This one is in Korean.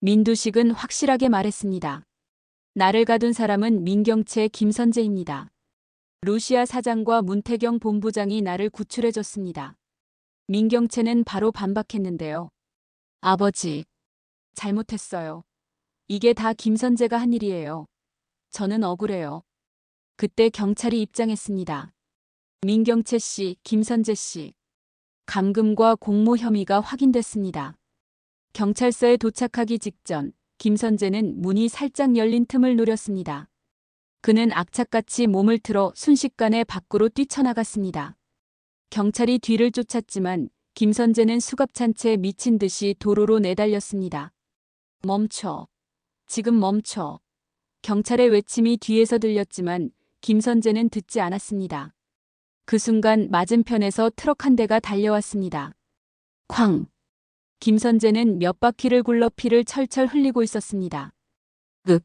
민두식은 확실하게 말했습니다. 나를 가둔 사람은 민경채 김선재입니다. 루시아 사장과 문태경 본부장이 나를 구출해줬습니다. 민경채는 바로 반박했는데요. 아버지, 잘못했어요. 이게 다 김선재가 한 일이에요. 저는 억울해요. 그때 경찰이 입장했습니다. 민경채 씨, 김선재 씨. 감금과 공모 혐의가 확인됐습니다. 경찰서에 도착하기 직전 김선재는 문이 살짝 열린 틈을 노렸습니다. 그는 악착같이 몸을 틀어 순식간에 밖으로 뛰쳐나갔습니다. 경찰이 뒤를 쫓았지만 김선재는 수갑찬 채 미친 듯이 도로로 내달렸습니다. 멈춰. 지금 멈춰. 경찰의 외침이 뒤에서 들렸지만 김선재는 듣지 않았습니다. 그 순간 맞은편에서 트럭 한 대가 달려왔습니다. 쾅! 김선재는 몇 바퀴를 굴러 피를 철철 흘리고 있었습니다. 윽!